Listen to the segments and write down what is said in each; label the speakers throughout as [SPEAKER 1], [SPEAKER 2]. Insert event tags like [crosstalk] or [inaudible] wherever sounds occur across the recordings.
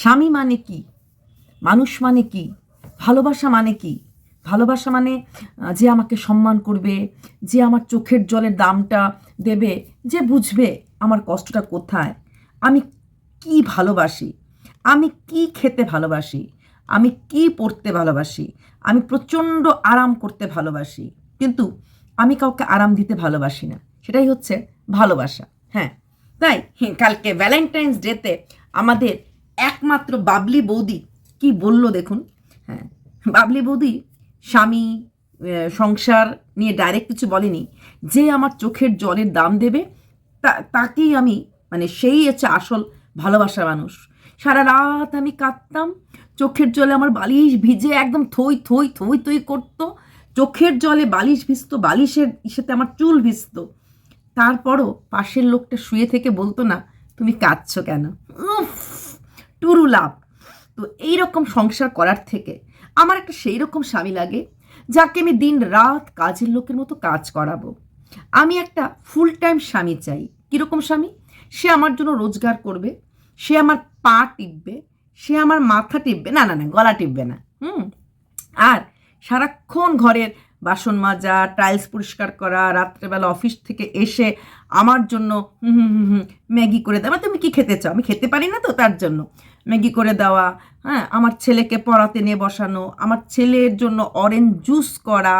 [SPEAKER 1] স্বামী মানে কি? মানুষ মানে কি? ভালোবাসা মানে কি? ভালোবাসা মানে যে আমাকে সম্মান করবে, যে আমার চোখের জলের দামটা দেবে, যে বুঝবে আমার কষ্টটা কোথায়। আমি কি ভালোবাসি? আমি কি খেতে ভালোবাসি? আমি কি পড়তে ভালোবাসি? আমি প্রচণ্ড আরাম করতে ভালোবাসি। কিন্তু আমি কাউকে আরাম দিতে ভালোবাসি না। সেটাই হচ্ছে ভালোবাসা। হ্যাঁ তাই কালকে ভ্যালেন্টাইন্স ডেতে আমাদের একমাত্র বাবলি বৌদি, কি বলল দেখুন হ্যাঁ বাবলি বৌদি স্বামী সংসার নিয়ে ডাইরেক্ট কিছু বলেনি, যে আমার চোখের জলের দাম দেবে তাকেই আমি মানে সেই হচ্ছে আসল ভালোবাসার মানুষ। সারা রাত আমি কাঁদতাম, চোখের জলে আমার বালিশ ভিজে একদম থই থই থই থই করতো, চোখের জলে বালিশ ভিজতো, বালিশের ইসেতে আমার চুল ভিজতো। তারপরও পাশের লোকটা শুয়ে থেকে বলতো না, তুমি কাঁদছো কেন? True love. তো এই রকম সংসার করার থেকে আমার একটা সেই রকম স্বামী লাগে, যাকে আমি দিন রাত কাজের লোকের মতো কাজ করাবো। আমি একটা ফুল টাইম স্বামী চাই। কীরকম স্বামী? সে আমার জন্য রোজগার করবে, সে আমার পা টিপবে, সে আমার মাথা টিপবে, না না না, গলা টিপবে না। হুম? আর সারাক্ষণ ঘরের বাসন মাজা টাইলস পরিষ্কার করা, রাত্রেবেলা অফিস থেকে এসে আমার জন্য হুম হুম হুম ম্যাগি করে দেওয়া। তুমি কি খেতে চাও? আমি খেতে পারি না তো তার জন্য। ম্যাগি করে দেওয়া হ্যাঁ আমার ছেলেকে পড়াতে নিয়ে বসানো, আমার ছেলের জন্য অরেঞ্জ জুস করা।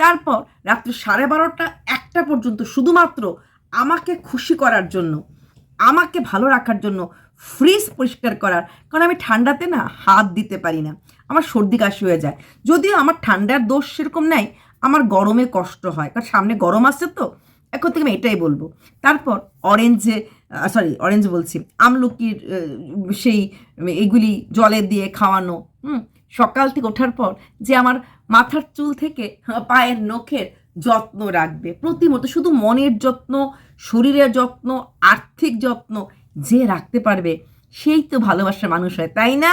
[SPEAKER 1] তারপর রাত্রি সাড়ে বারোটা, একটা পর্যন্ত শুধুমাত্র আমাকে খুশি করার জন্য, আমাকে ভালো রাখার জন্য ফ্রিজ পরিষ্কার করার। কারণ আমি ঠান্ডাতে না হাত দিতে পারি না। আমার সর্দি কাশি হয়ে যায়। যদিও আমার ঠান্ডার দোষ সেরকম নাই, আমার গরমে কষ্ট হয়। কারণ সামনে গরম আসছে তো, এখন থেকে আমি এটাই বলব। তারপর অরেঞ্জে সরি অরেঞ্জ বলছি, আমলকির সেই, এগুলি জলে দিয়ে খাওয়ানো, হুম, সকাল থেকে ওঠার পর যে আমার মাথার চুল থেকে পায়ের নখের যত্ন রাখবে। প্রতিমতো শুধু মনের যত্ন, শরীরের যত্ন, আর্থিক যত্ন যে রাখতে পারবে, সেই তো ভালোবাসার মানুষ হয়। তাই না?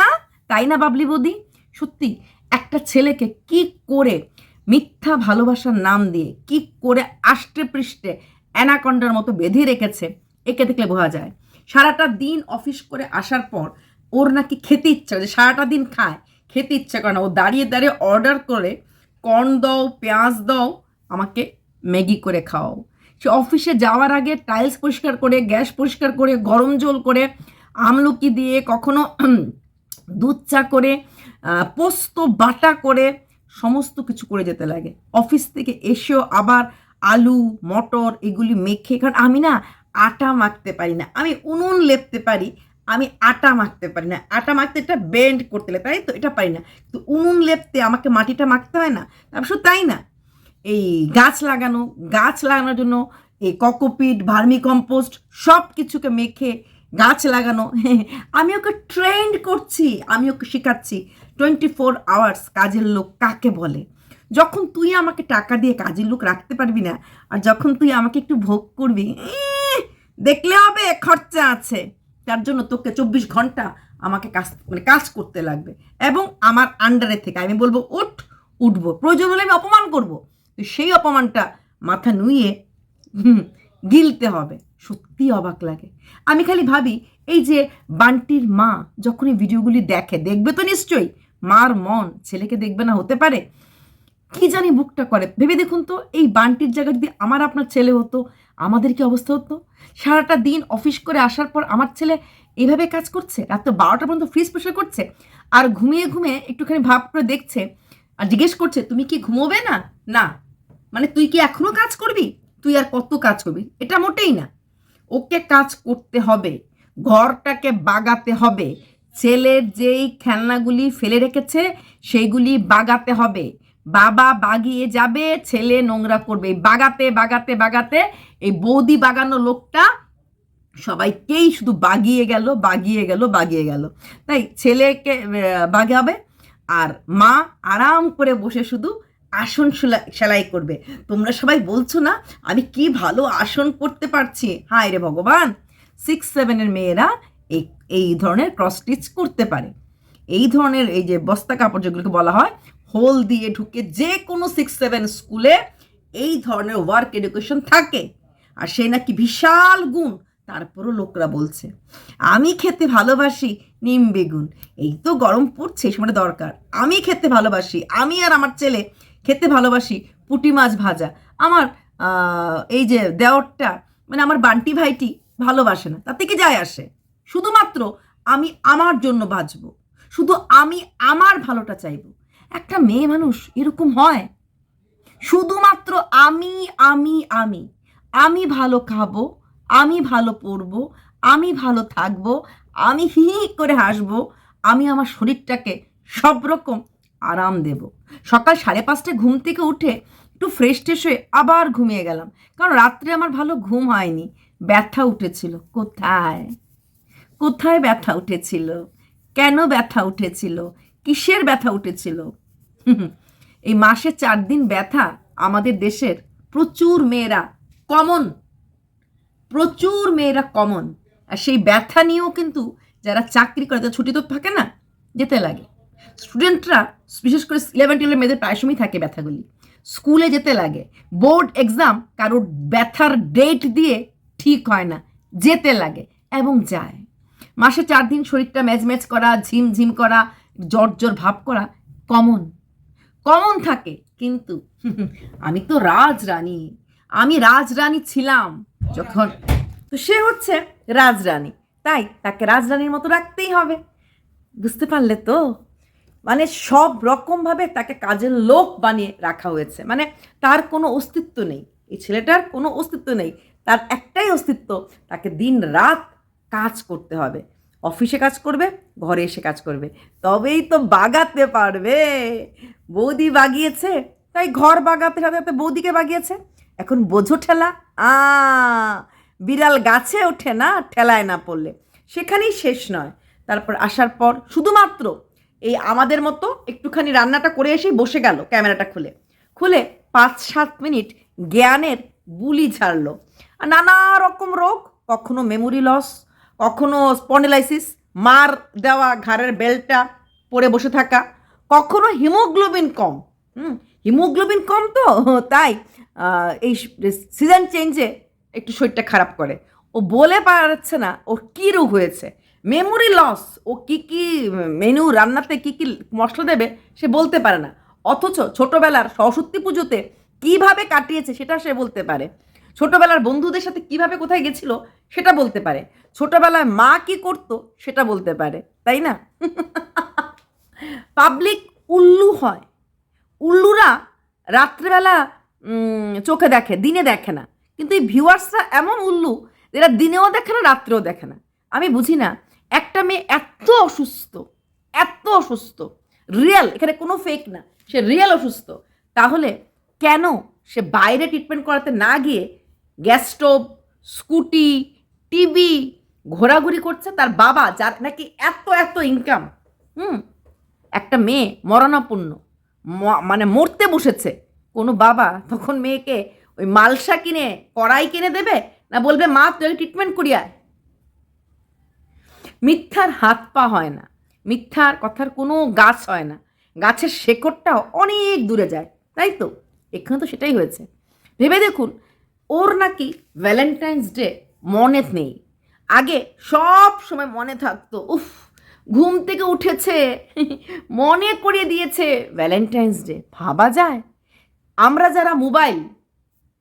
[SPEAKER 1] তাই না, বাবলি বৌদি? সত্যি, একটা ছেলেকে কি করে মিথ্যা ভালোবাসার নাম দিয়ে, কি করে আষ্টে পৃষ্ঠে অ্যানাকন্ডার মতো বেঁধে রেখেছে, একে দেখলে বোঝা যায়। সারাটা দিন অফিস করে আসার পর ওর নাকি খেতে ইচ্ছা যে সারাটা দিন খায়, খেতে ইচ্ছা করে না। ও দাঁড়িয়ে দাঁড়িয়ে অর্ডার করে কর্ন দাও, পেঁয়াজ দাও, আমাকে ম্যাগি করে খাওয়াও। সে অফিসে যাওয়ার আগে টাইলস পরিষ্কার করে, গ্যাস পরিষ্কার করে, গরম জল করে, আমলকি দিয়ে কখনো দুধ চা করে পোস্ত, বাটা করে সমস্ত কিছু করে যেতে লাগে। অফিস থেকে এসেও আবার আলু, মটর এগুলি মেখে, কারণ আমি না আটা মাখতে পারি না। আমি উনুন লেপতে পারি, আমি আটা মাখতে পারি না। আটা মাখতে এটা বেন্ড করতে লাগে, তাই তো? এটা পারি না। তো উনুন লেপতে আমাকে মাটিটা মাখতে হয় না? তারপর শুধু তাই না? এই গাছ লাগানো, গাছ লাগানোর জন্য এই ককোপিট ভার্মি কম্পোস্ট সব কিছুকে মেখে গাছ লাগানো। আমি ওকে ট্রেন্ড করছি আমি ওকে শেখাচ্ছি। টোয়েন্টি ফোর আওয়ার্স কাজের লোক কাকে বলে? যখন তুই আমাকে টাকা দিয়ে কাজের লোক রাখতে পারবি না আর যখন তুই আমাকে একটু ভোগ করবি দেখলে হবে খরচা আছে। তার জন্য তোকে চব্বিশ ঘণ্টা আমাকে কাজ মানে কাজ করতে লাগবে। এবং আমার আন্ডারে থেকে আমি বলব উঠ উঠবো। প্রয়োজন হলে আমি অপমান করব। সেই অপমানটা মাথা হুম, গিলতে হবে। সত্যি অবাক লাগে। আমি খালি ভাবি, এই যে বান্টির মা যখন এই ভিডিওগুলি দেখে, দেখবে তো নিশ্চয়ই, মার মন ছেলেকে দেখবে না, হতে পারে। কি জানি বুকটা করে। ভেবে দেখুন তো, এই বান্টির জায়গায় যদি আমার আপনার ছেলে হতো, আমাদের কি অবস্থা হতো? সারাটা দিন অফিস করে আসার পর আমার ছেলে এভাবে কাজ করছে? রাত্রে বারোটা পর্যন্ত ফ্রিজ প্রেশার করছে। আর ঘুমিয়ে ঘুমিয়ে একটুখানি ভাব করে দেখছে আর জিজ্ঞেস করছে, তুমি কি ঘুমোবে না? না। মানে তুই কি এখনও কাজ করবি? তুই আর কত কাজ করবি? এটা মোটেই না। ওকে কাজ করতে হবে, ঘরটাকে বাগাতে হবে। ছেলের যেই খেলনাগুলি ফেলে রেখেছে, সেইগুলি বাগাতে হবে। বাবা বাগিয়ে যাবে, ছেলে নোংরা করবে। বাগাতে বাগাতে বাগাতে এই বৌদি বাগানো লোকটা সবাইকেই শুধু বাগিয়ে গেল বাগিয়ে গেল বাগিয়ে গেল। তাই ছেলেকে বাগাবে, আর মা আরাম করে বসে শুধু আসন সেলাই করবে। তোমরা সবাই বলছো না, আমি কি ভালো আসন করতে পারছি? হায় রে ভগবান! সিক্স সেভেনের মেয়েরা এই এই ধরনের ক্রস স্টিচ করতে পারে। এই ধরনের এই যে বস্তা কাপড় যেগুলোকে বলা হয়, হোল দিয়ে ঢুকে যে কোনো সিক্স সেভেন স্কুলে এই ধরনের ওয়ার্ক এডুকেশন থাকে। আর সে নাকি বিশাল গুণ, তারপরও লোকরা বলছে, আমি খেতে ভালোবাসি নিম বেগুন। এই তো গরম পড়ছে এই সময়টা দরকার। আমি খেতে ভালোবাসি, আমি আর আমার ছেলে খেতে ভালোবাসি, পুঁটি মাছ ভাজা। আমার এই যে দেওরটা মানে আমার বান্টি ভাইটি ভালোবাসে না তাতে কি যায় আসে। শুধুমাত্র আমি আমার জন্য বাঁচব শুধু আমি আমার ভালোটা চাইব। একটা মেয়ে মানুষ এরকম হয়? শুধুমাত্র আমি আমি আমি আমি ভালো খাব, আমি ভালো পরবো আমি ভালো থাকব, আমি হি হি করে হাসবো, আমি আমার শরীরটাকে সব রকম আরাম দেব। সকাল সাড়ে পাঁচটায় ঘুম থেকে উঠে একটু ফ্রেশ ট্রেশ হয়ে আবার ঘুমিয়ে গেলাম। কারণ রাত্রে আমার ভালো ঘুম হয়নি। ব্যথা উঠেছিল। কোথায়? কোথায় ব্যথা উঠেছিল? কেন ব্যথা উঠেছিল? কিসের ব্যথা উঠেছিল? এই মাসে চার দিন ব্যথা আমাদের দেশের প্রচুর মেয়েরা কমন প্রচুর মেয়েরা কমন আর সেই ব্যথা নিয়েও কিন্তু যারা চাকরি করে তাদের ছুটি তো থাকে না, যেতে লাগে। স্টুডেন্টরা, বিশেষ করে ইলেভেন টুয়েলভের মেয়েদের প্রায় সময় থাকে ব্যথাগুলি। স্কুলে যেতে লাগে, বোর্ড এক্সাম কারোর ব্যথার ডেট দিয়ে ঠিক হয় না, যেতে লাগে এবং যায়। মাসে চার দিন শরীরটা ম্যাচ ম্যাচ করা, ঝিম ঝিম করা, জ্বর জ্বর ভাব করা কমন কমন থাকে, কিন্তু [laughs] আমি তো রাজরানী, আমি রাজরানী ছিলাম যখন। তো সে হচ্ছে রাজরানী, তাই তাকে রাজরানীর মতো রাখতেই হবে। বুঝতে পারলে তো? মানে সব রকমভাবে তাকে কাজের লোক বানিয়ে রাখা হয়েছে। মানে তার কোনো অস্তিত্ব নেই। এই ছেলেটার কোনো অস্তিত্ব নেই। তার একটাই অস্তিত্ব, তাকে দিন রাত কাজ করতে হবে। অফিসে কাজ করবে, ঘরে এসে কাজ করবে। তবেই তো বাগাতে পারবে। বৌদি বাগিয়েছে, তাই ঘর বাগাতে সাথে সাথে বৌদিকে বাগিয়েছে। এখন বোঝো ঠেলা আ বিড়াল গাছে ওঠে না, ঠেলায় না পড়লে। সেখানেই শেষ নয়। তারপর আসার পর শুধুমাত্র এই আমাদের মতো একটুখানি রান্নাটা করে এসেই বসে গেল ক্যামেরাটা খুলে। খুলে পাঁচ সাত মিনিট জ্ঞানের বুলি ঝাড়লো। আর নানা রকম রোগ, কখনো মেমোরি লস কখনো স্পন্ডিলাইসিস মার দেওয়া ঘাড়ের বেল্টটা পরে বসে থাকা, কখনো হিমোগ্লোবিন কম। হুম হিমোগ্লোবিন কম তো, তাই এই সিজন চেঞ্জে একটু শরীরটা খারাপ করে। ও বলে পারছে না, ওর কী রোগ হয়েছে? মেমোরি লস ও কি কি মেনু রান্নাতে কি কি মশলা দেবে সে বলতে পারে না। অথচ ছোটবেলার সরস্বতী পুজোতে কীভাবে কাটিয়েছে সেটা সে বলতে পারে। ছোটবেলার বন্ধুদের সাথে কীভাবে কোথায় গেছিল সেটা বলতে পারে। ছোটবেলায় মা কি করতো সেটা বলতে পারে, তাই না? পাবলিক উল্লু হয়। উল্লুরা রাত্রেবেলা চোখে দেখে, দিনে দেখে না। কিন্তু এই ভিউয়ার্সরা এমন উল্লু, এরা দিনেও দেখে না, রাত্রেও দেখে না। আমি বুঝি না একটা মেয়ে এত অসুস্থ এত অসুস্থ রিয়েল এখানে কোনো ফেক না, সে রিয়েল অসুস্থ। তাহলে কেন সে বাইরে ট্রিটমেন্ট করাতে না গিয়ে গ্যাস স্টোভ স্কুটি টিভি ঘোরাঘুরি করছে তার বাবা, যার নাকি এত এত ইনকাম হুম? একটা মেয়ে মরণাপূর্ণ মানে মরতে বসেছে। কোনো বাবা তখন মেয়েকে ওই মালসা কিনে, কড়াই কিনে দেবে? না বলবে, মা, তুই ট্রিটমেন্ট করিয়ায় মিথ্যার হাত পা হয় না। মিথ্যার কথার কোনো গাছ হয় না। গাছের শেকড়টাও অনেক দূরে যায়, তাই তো? এখানে তো সেটাই হয়েছে। ভেবে দেখুন, ওর নাকি ভ্যালেন্টাইন্স ডে মনে নেই। আগে সব সময় মনে থাকতো, উফ, ঘুম থেকে উঠেছে, মনে করিয়ে দিয়েছে ভ্যালেন্টাইন্স ডে ভাবা যায়? আমরা যারা মোবাইল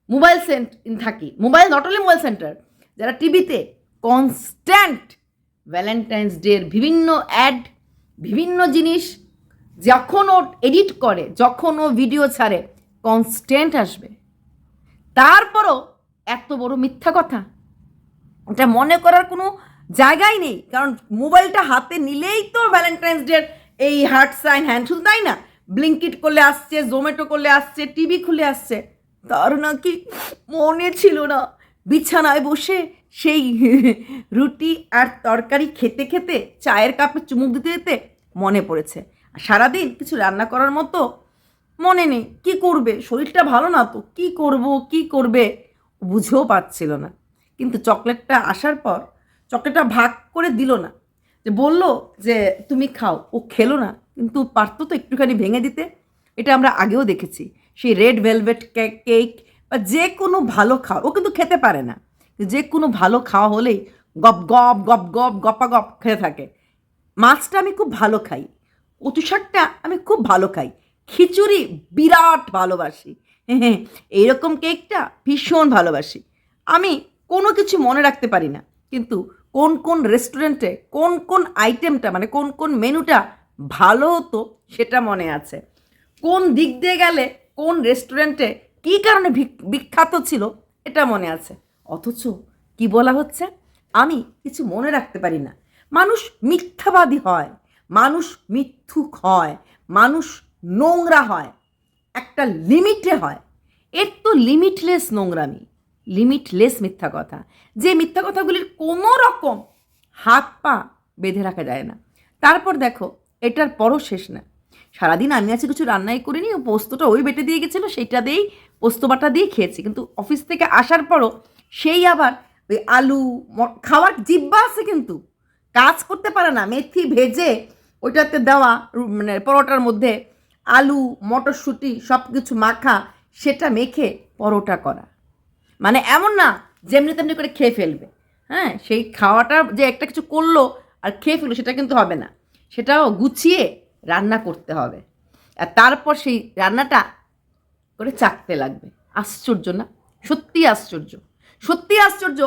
[SPEAKER 1] মোবাইল সেন্ট থাকি, mobile, not only mobile centre, যারা টিভিতে কনস্ট্যান্ট ভ্যালেন্টাইন্স ডের বিভিন্ন অ্যাড বিভিন্ন জিনিস, যখন ও এডিট করে, যখন ও ভিডিও ছাড়ে কনস্ট্যান্ট আসবে। তারপরও এত বড় মিথ্যা কথা। এটা মনে করার কোনো জায়গাই নেই, কারণ মোবাইলটা হাতে নিলেই তো ভ্যালেন্টাইন্স ডের এই হার্ট সাইন হ্যান্ড তাই না? ব্লিঙ্কিট করলে আসছে জোম্যাটো করলে আসছে টিভি খুলে আসছে। তার নাকি মনে ছিল না, বিছানায় বসে সেই [laughs] রুটি আর তরকারি খেতে খেতে চায়ের কাপে চুমুক দিতে দিতে মনে পড়েছে। আর সারাদিন কিছু রান্না করার মতো মনে নেই। কি করবে? শরীরটা ভালো না তো? কি করব? কি করবে? বুঝেও পাচ্ছিল না। কিন্তু চকলেটটা আসার পর চকলেটটা ভাগ করে দিল না। যে বলল যে, তুমি খাও। ও খেলো না। কিন্তু পারতো তো একটুখানি ভেঙে দিতে। এটা আমরা আগেও দেখেছি। সেই রেড ভেলভেট কেক বা যে কোনো ভালো খাওয়া ও কিন্তু খেতে পারে না। যে কোনো ভালো খাওয়া হলেই গপ গপ গপ গপ গপা গপ খেয়ে থাকে। মাছটা আমি খুব ভালো খাই, কচু শাকটা আমি খুব ভালো খাই, খিচুড়ি বিরাট ভালোবাসি। হ্যাঁ এইরকম কেকটা ভীষণ ভালোবাসি। আমি কোনো কিছু মনে রাখতে পারি না, কিন্তু কোন কোন রেস্টুরেন্টে কোন কোন আইটেমটা মানে কোন কোন মেনুটা ভালো হতো সেটা মনে আছে। কোন দিক দিয়ে গেলে কোন রেস্টুরেন্টে কী কারণে বিখ্যাত ছিল এটা মনে আছে। অথচ কি বলা হচ্ছে? আমি কিছু মনে রাখতে পারি না। মানুষ মিথ্যাবাদী হয়, মানুষ মিথ্যুক হয়, মানুষ নোংরা হয়, একটা লিমিটে হয়। এর তো লিমিটলেস নোংরামি, লিমিটলেস মিথ্যা কথা। যে মিথ্যা কথাগুলির কোনো রকম হাত পা বেঁধে রাখা যায় না। তারপর দেখো, এটার পরও শেষ না। সারাদিন আমি আজকে কিছু রান্নাই করিনি, ও পোস্তটা ওই বেটে দিয়ে গেছিল, সেইটা দিয়েই পোস্ত বাটা দিয়ে খেয়েছি। কিন্তু অফিস থেকে আসার পরও সেই আবার ওই আলু খাওয়ার জিব্বা আছে কিন্তু। কাজ করতে পারে না। মেথি ভেজে ওইটাতে দেওয়া মানে পরোটার মধ্যে আলু, মটরশুঁটি সব কিছু মাখা, সেটা মেখে পরোটা করা। মানে এমন না, যেমনি তেমনি করে খেয়ে ফেলবে। হ্যাঁ সেই খাওয়াটা যে একটা কিছু করল আর খেয়ে ফেলল, সেটা কিন্তু হবে না। সেটাও গুছিয়ে রান্না করতে হবে। আর তারপর সেই রান্নাটা করে চাকতে লাগবে। আশ্চর্য না? সত্যি আশ্চর্য। সত্যি আশ্চর্য,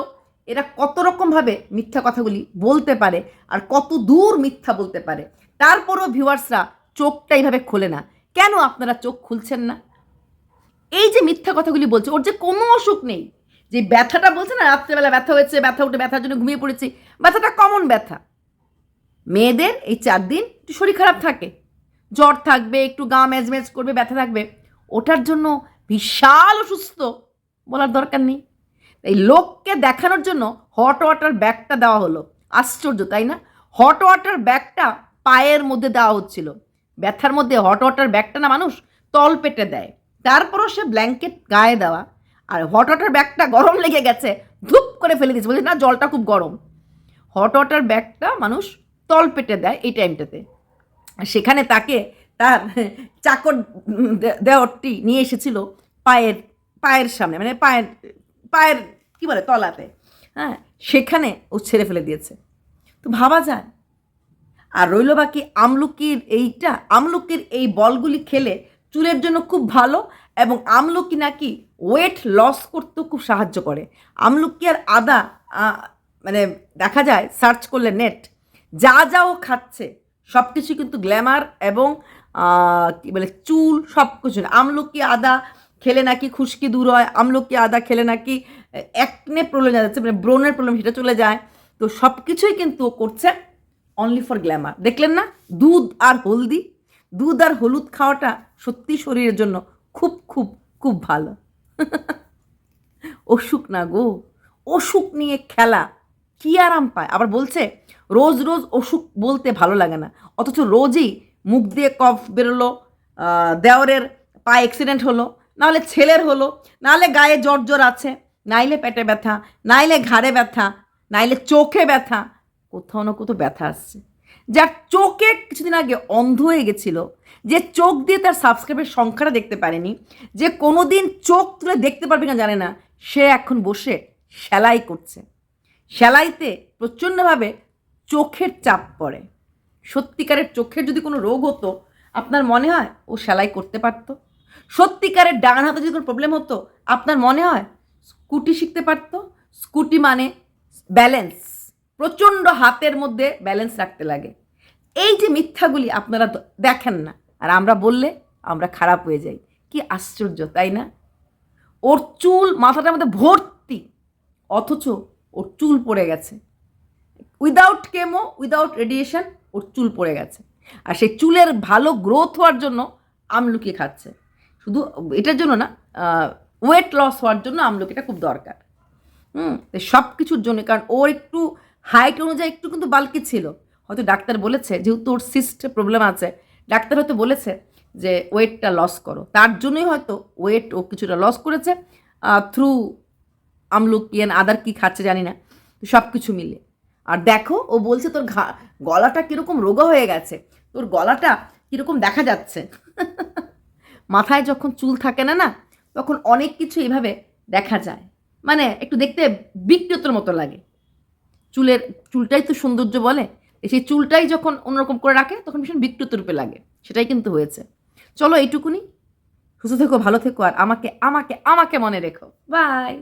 [SPEAKER 1] এরা কত রকমভাবে মিথ্যা কথাগুলি বলতে পারে আর কত দূর মিথ্যা বলতে পারে। তারপরও ভিউয়ার্সরা চোখটা এইভাবে খোলে না। কেন আপনারা চোখ খুলছেন না? এই যে মিথ্যা কথাগুলি বলছে, ওর যে কোনো অসুখ নেই। যে ব্যথাটা বলছে না, রাত্রেবেলা ব্যথা হয়েছে, ব্যথা উঠে ব্যথার জন্য ঘুমিয়ে পড়েছি, ব্যথাটা কমন ব্যথা। মেয়েদের এই চার দিন একটু শরীর খারাপ থাকে। জ্বর থাকবে, একটু গা ম্যাজম্যাজ করবে, ব্যথা থাকবে। ওটার জন্য বিশাল অসুস্থ বলার দরকার নেই। এই লোককে দেখানোর জন্য হট ওয়াটার ব্যাগটা দেওয়া হলো। আশ্চর্য, তাই না? হট ওয়াটার ব্যাগটা পায়ের মধ্যে দেওয়া হচ্ছিল। ব্যথার মধ্যে হট ওয়াটার ব্যাগটা না মানুষ তল পেটে দেয়। তারপরও সে ব্ল্যাঙ্কেট গায়ে দেওয়া। আর হট ওয়াটার ব্যাগটা গরম লেগে গেছে, ধূপ করে ফেলে দিয়েছে। বলছে, না, জলটা খুব গরম। হট ওয়াটার ব্যাগটা মানুষ তল পেটে দেয় এই টাইমটাতে সেখানে তাকে তার চাকর দে- দেওরটি নিয়ে এসেছিল পায়ের পায়ের সামনে। মানে পায়ের পায়ের, কি বলে, তলাতে। হ্যাঁ সেখানে ও ছেড়ে ফেলে দিয়েছে। তো ভাবা যায়। আর রইল বাকি আমলকির এইটা, আমলকির এই বলগুলি খেলে চুলের জন্য খুব ভালো এবং আমলকি নাকি ওয়েট লস করতেও খুব সাহায্য করে। আমলকি আর আদা মানে দেখা যায় সার্চ করলে নেট যা যা ও খাচ্ছে সব কিছু কিন্তু গ্ল্যামার এবং কী বলে, চুল সব কিছু আমলকি, আদা খেলে নাকি খুশকি দূর হয়, আমলকি আদা খেলে নাকি একনে প্রবলেম যাচ্ছে মানে ব্রণের প্রবলেম সেটা চলে যায়। তো সব কিছুই কিন্তু করছে অনলি ফর গ্ল্যামার দেখলেন না? দুধ আর হলদি। দুধ আর হলুদ খাওয়াটা সত্যি শরীরের জন্য খুব খুব খুব ভালো। [laughs] অসুখ না গো। অসুখ নিয়ে খেলা কি আরাম পায়? আবার বলছে, রোজ রোজ অসুখ বলতে ভালো লাগে না। অথচ রোজই মুখ দিয়ে কফ বেরোলো দেওরের পা অ্যাক্সিডেন্ট হলো। নাহলে ছেলের হলো, নাহলে গায়ে জ্বর জ্বর আছে, নাইলে পেটে ব্যথা, নাইলে ঘাড়ে ব্যথা, নাইলে চোখে ব্যথা, কোথাও না কোথাও ব্যথা আসছে। যার চোখে কিছুদিন আগে অন্ধ হয়ে গেছিল, যে চোখ দিয়ে তার সাবস্ক্রাইবের সংখ্যাটা দেখতে পারেনি, যে কোনো দিন চোখ তুলে দেখতে পারবে না জানে না, সে এখন বসে সেলাই করছে। সেলাইতে প্রচণ্ডভাবে চোখের চাপ পড়ে। সত্যিকারের চোখের যদি কোনো রোগ হতো, আপনার মনে হয় ও সেলাই করতে পারতো? সত্যিকারের ডান হাতে যদি কোনো প্রবলেম হতো, আপনার মনে হয় স্কুটি শিখতে পারতো? স্কুটি মানে ব্যালেন্স প্রচণ্ড হাতের মধ্যে ব্যালেন্স রাখতে লাগে। এই যে মিথ্যাগুলি আপনারা দেখেন না, আর আমরা বললে আমরা খারাপ হয়ে যাই। কি আশ্চর্য, তাই না? ওর চুল মাথাটার মধ্যে ভর্তি, অথচ ওর চুল পড়ে গেছে। উইদাউট কেমো উইদাউট রেডিয়েশন ওর চুল পড়ে গেছে। আর সেই চুলের ভালো গ্রোথ হওয়ার জন্য আমলকি খাচ্ছে। শুধু এটার জন্য না ওয়েট লস হওয়ার জন্য আমলকিটা খুব দরকার। হুম সব কিছুর জন্য, কারণ ওর একটু হাইট অনুযায়ী একটু কিন্তু বালকি ছিল। হয়তো ডাক্তার বলেছে, যেহেতু ওর সিস্ট প্রবলেম আছে, ডাক্তার হয়তো বলেছে যে ওয়েটটা লস করো। তার জন্যই হয়তো ওয়েট ও কিছুটা লস করেছে থ্রু আমলকি অ্যান্ড আদার কি খাচ্ছে জানি না সব কিছু মিলে আর দেখো, ও বলছে তোর ঘা, গলাটা কীরকম রোগা হয়ে গেছে, তোর গলাটা কীরকম দেখা যাচ্ছে। [laughs] মাথায় যখন চুল থাকে না না, তখন অনেক কিছু এভাবে দেখা যায়। মানে একটু দেখতে বিকৃতর মতো লাগে। চুলের, চুলটাই তো সৌন্দর্য বলে, সেই চুলটাই যখন অন্যরকম করে রাখে, তখন ভীষণ বিকৃত রূপে লাগে। সেটাই কিন্তু হয়েছে। চলো এইটুকুনি। সুস্থ থেকো, ভালো থেকো, আর আমাকে আমাকে আমাকে মনে রেখো। বাই